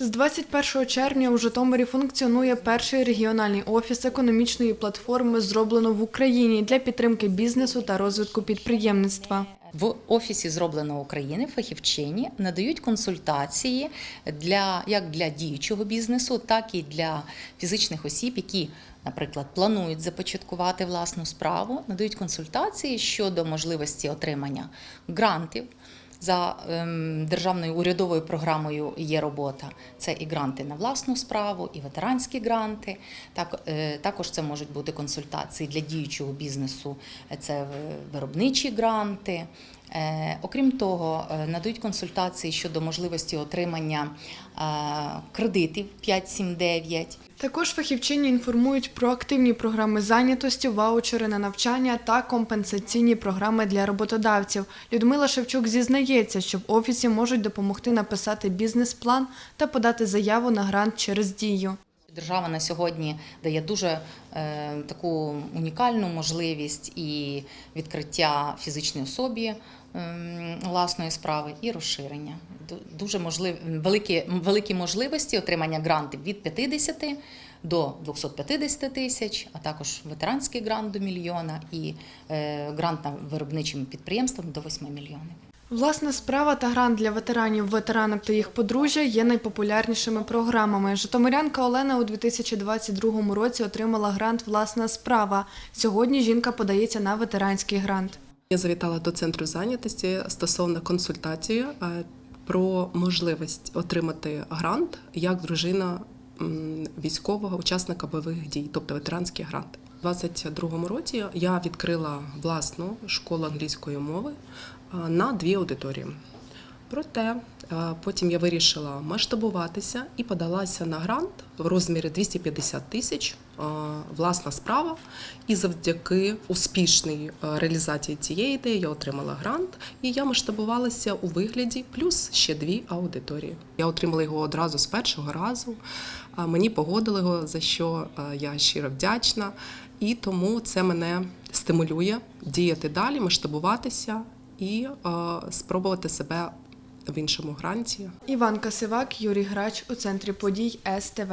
З 21 червня у Житомирі функціонує перший регіональний офіс економічної платформи «Зроблено в Україні» для підтримки бізнесу та розвитку підприємництва. В офісі зроблено України фахівчині надають консультації для як для діючого бізнесу, так і для фізичних осіб, які, наприклад, планують започаткувати власну справу, надають консультації щодо можливості отримання грантів. За ем, державною урядовою програмою є робота. Це і гранти на власну справу, і ветеранські гранти. Так, е, також це можуть бути консультації для діючого бізнесу. Це виробничі гранти. Е, Окрім того, е, надають консультації щодо можливості отримання кредитів 5-7-9. Також фахівчині інформують про активні програми зайнятості, ваучери на навчання та компенсаційні програми для роботодавців. Людмила Шевчук зізнається, що в офісі можуть допомогти написати бізнес-план та подати заяву на грант через дію. Держава на сьогодні дає дуже е, таку унікальну можливість і відкриття фізичній особі власної справи і розширення. Дуже можлив, великі, великі можливості отримання грантів від 50 до 250 тисяч, а також ветеранський грант до мільйона і е, грант на виробничим підприємствам до 8 мільйонів. Власна справа та грант для ветеранів, ветеранок та їх подружжя є найпопулярнішими програмами. Житомирянка Олена у 2022 році отримала грант Власна справа. Сьогодні жінка подається на ветеранський грант. Я завітала до центру зайнятості стосовно консультації е, про можливість отримати грант як дружина військового учасника бойових дій, тобто ветеранський грант. У 2022 році я відкрила власну школу англійської мови е, на дві аудиторії. Проте потім я вирішила масштабуватися і подалася на грант в розмірі 250 тисяч. е, Власна справа. І завдяки успішній е, реалізації цієї ідеї я отримала грант, і я масштабувалася у вигляді плюс ще дві аудиторії. Я отримала його одразу з першого разу. Мені погодили його, за що е, я щиро вдячна. І тому це мене стимулює діяти далі, масштабуватися і е, спробувати себе в іншому гранті. Іван Касивак, Юрій Грач у центрі подій СТВ.